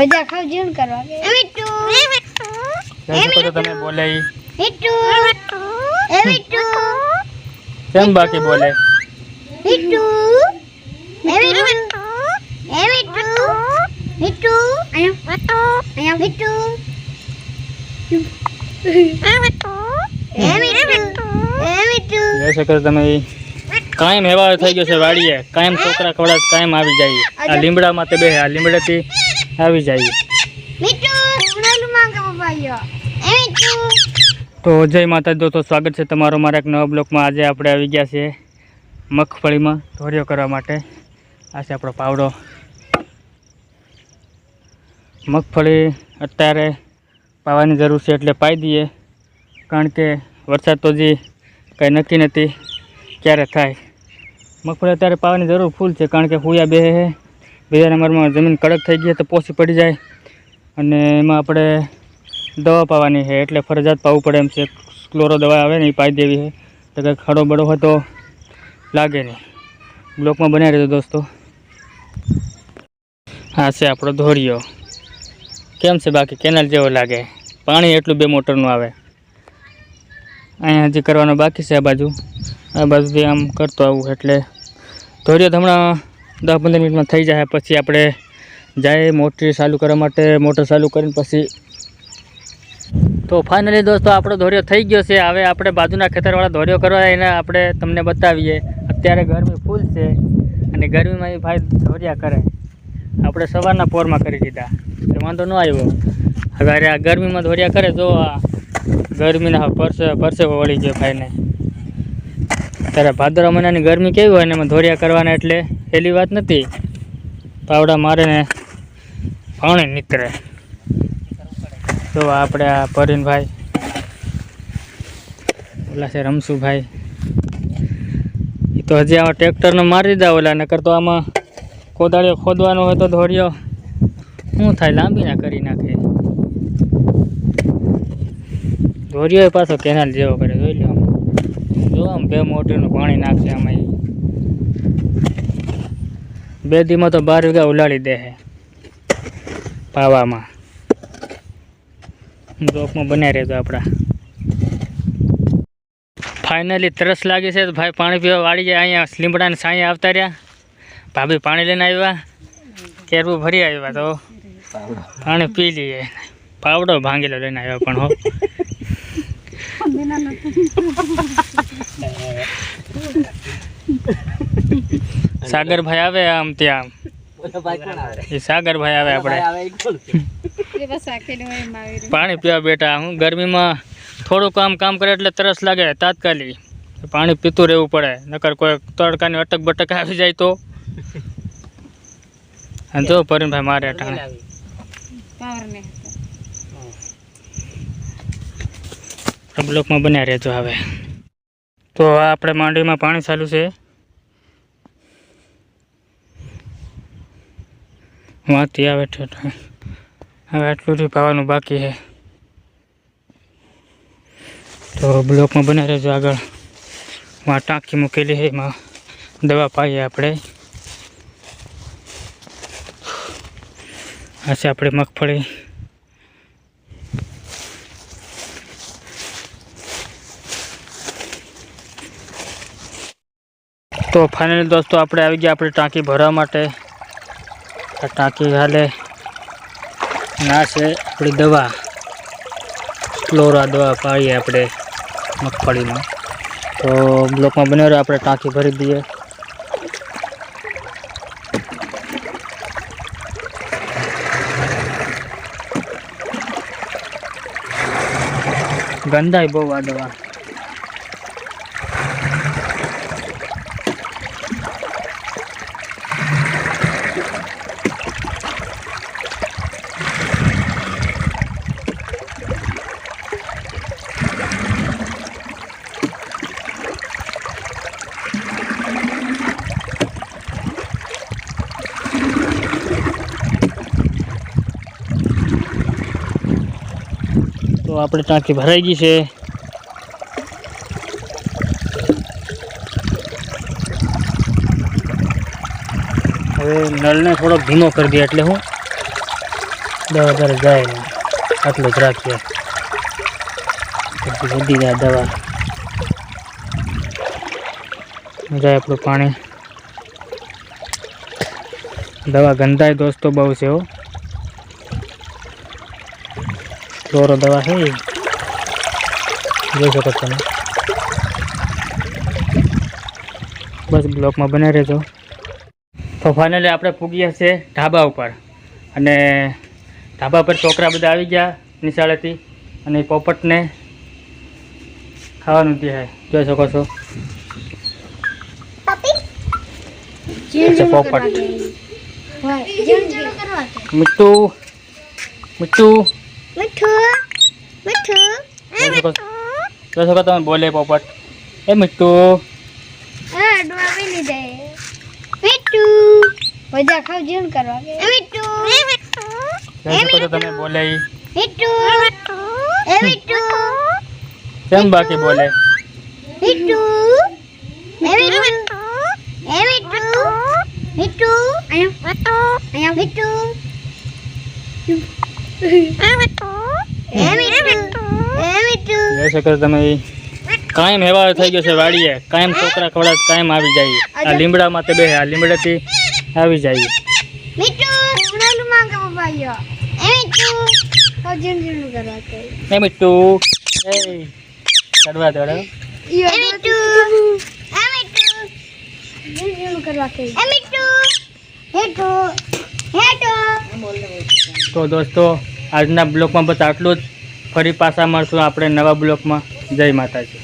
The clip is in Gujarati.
મજા ખાવ જીવન કરવા કે મીઠુ જય શકો તો તમે બોલે ઈ. મીઠુ એ મીઠુ કેમ બાકી બોલે મીઠુ એ મીઠુ એ મીઠુ મીઠુ અહીંયા અહીંયા મીઠુ એ મીઠુ એ મીઠુ જય શકો તો તમે ઈ. કાયમ એવા થઈ ગયો છે વાડીએ કાયમ છોકરા ખવડાવ કાયમ આવી જાય આ લીમડામાં તે બે આ લીમડેથી આવી જાય. તો જય માતા દોસ્તો સ્વાગત છે તમારો મારા એક નવા બ્લોકમાં. આજે આપણે આવી ગયા છીએ મગફળીમાં ધોર્યો કરવા માટે. આ છે આપણો પાવડો. મગફળી અત્યારે પાવાની જરૂર છે એટલે પાઈ દઈએ. કારણ કે વરસાદ તો જે કંઈ નક્કી નથી ક્યારે થાય. મગફળી અત્યારે પાવાની જરૂર ફૂલ છે કારણ કે હુયા બે હે. બીજા નંબરમાં જમીન કડક થઈ ગઈ તો પોસી પડી જાય. અને એમાં આપણે દવા પાવાની છે, એટલે ફરજિયાત પાવું પડે એમ છે. ક્લોરો દવા આવે ને એ પાઈ દેવી છે. તો કંઈક ખડો બડો હોય તો લાગે નહીં. બ્લોકમાં બનાવી રહેજો દોસ્તો. હા છે આપણો ધોરિયો. કેમ છે બાકી? કેનાલ જેવો લાગે. પાણી એટલું બે મોટરનું આવે. અહીંયા હજી કરવાનો બાકી છે આ બાજુ. આ બાજુથી આમ કરતો આવું, એટલે ધોરિયો હમણાં દસ પંદર મિનિટમાં થઈ જાય, પછી આપણે જાય મોટર ચાલુ કરવા માટે, મોટર ચાલુ કરીને પછી તો ફાઇનલી દોસ્તો, આપણો ધોરિયો થઈ ગયો છે. હવે આપણે બાજુના ખેતરવાળા ધોરિયો કરવા એને આપણે તમને બતાવીએ. અત્યારે ગરમી ફૂલ છે અને ગરમીમાં એ ભાઈ ધોરિયા કરે. આપણે સવારના પોરમાં કરી દીધા. વાંધો ન આવ્યો. હવે આ ગરમીમાં ધોરિયા કરે, જો આ ગરમીના પરસે પરસે વળી ગયો ભાઈને. ત્યારે ભાદરવા મહિનાની ગરમી કેવી હોય ને એમાં ધોરિયા કરવાના એટલે પેલી વાત નથી. પાવડા મારે ને પાણી નીકળે. તો આપણે આ પરીનભાઈ ઓલા છે રમશુભાઈ એ તો હજી આમાં ટ્રેક્ટરને મારી દીધા ઓલા, નકર તો આમાં કોદાળીઓ ખોદવાનો હોય તો ધોળિયો શું થાય, લાંબી ના કરી નાખે. ધોરીઓ પાછો કેનાલ જેવો કરે જોઈ લો આમ. જો આમ બે મોટરનું પાણી નાખશે આમાં. બે દીમાં તો બાર વીઘા ઉલાડી દે છે પાવામાં. બ્લોકમાં બનાવી રહેજો આપણા. ફાઇનલી તરસ લાગી છે તો ભાઈ પાણી પીવા વાળી જાય અહીંયા લીમડાને સાંઈ આવતા રહ્યા. ભાભી પાણી લઈને આવ્યા. કેરવું ભરી આવ્યા તો. પાણી પી લઈએ પાવડો ભાંગેલો લઈને આવ્યા પણ હો. સાગરભાઈ આવે આમ ત્યાં. એ સાગરભાઈ આવે આપણે. પાણી પીવા બેઠા. હું ગરમીમાં થોડું કામ કામ કરે એટલે તરસ લાગે તાત્કાલિક. પાણી પીતું રહેવું પડે. નકર કોઈ તડકાની અટક બટક આવી જાય તો. જો પરિણભાઈ મારે અટાણે બ્લોકમાં બન્યા રહેજો હવે. તો આપણે માંડવીમાં પાણી ચાલુ છે. વાંથી આવે છે હવે આટલું જ પાવાનું બાકી છે. તો બ્લોકમાં બને રહેજો આગળ. આ ટાંકી મૂકેલી છે, એમાં દવા પાઈએ આપણે. આ છે આપણે મગફળી. તો ફાઇનલી દોસ્તો, આપણે આવી ગયા આપણે ટાંકી ભરવા માટે. આ ટાંકી હાલે ના છે આપણી દવા. ક્લોરા દવા પાડીએ આપણે મગફળીમાં. તો બ્લોકમાં બને આપણે ટાંકી ભરી દઈએ. ગંદાય બહુ આ દવા. તો આપણે ટાંકી ભરાઈ ગઈ છે. હવે નળને થોડોક ધીમો કરી દઈએ એટલે હું દવા દર જાય નહીં આટલું જ રાખીએ. વધી જાય દવા. જાય આપણું પાણી. દવા ગંધાય દોસ્તો બહુ છે હો. ક્લોરો દવા છે જોઈ શકો તમે બસ બ્લોકમાં બને રહેજો. તો ફાઇનલી આપણે પૂગ્યા છે ઢાબા ઉપર. અને ઢાબા પર છોકરા બધા આવી ગયા નિશાળેથી. અને પોપટને ખાવાનું ત્યાં જોઈ શકો છો. પોપટ. મીઠું મીઠું મીઠું મીઠું શકો તમે બોલે પોપટ. એ મીઠું. બધા ખાવ ઝીણ કરવા કે મીઠું. તમે? બોલે કેમ બાકી બોલે? મીઠું. એ મીઠું એ મીઠું મીઠું અહીંયા અહીંયા મીઠું એ મીઠું એ મીઠું જોઈ શકો છો તમે ઈ. કાયમ એવા થઈ ગયો છે વાડીએ કાયમ છોકરા ખવડાવ કાયમ આવી જાય આ લીમડામાં તે બે આ લીમડાથી આવી જાય મીઠું ઉનાળું માંગે પપ્પાયો એ મીઠું ખાવ ઝીણ ઝીણ કરવા કે એ મીઠું એ ચડવા દોડો એ મીઠું એ મીઠું ઝીણ ઝીણ કરવા કે એ મીઠું હેઠો હેઠો તો દોસ્તો આજના બ્લોકમાં બસ આટલું જ. ફરી પાછા મળશું આપણે નવા બ્લોકમાં. જય માતાજી.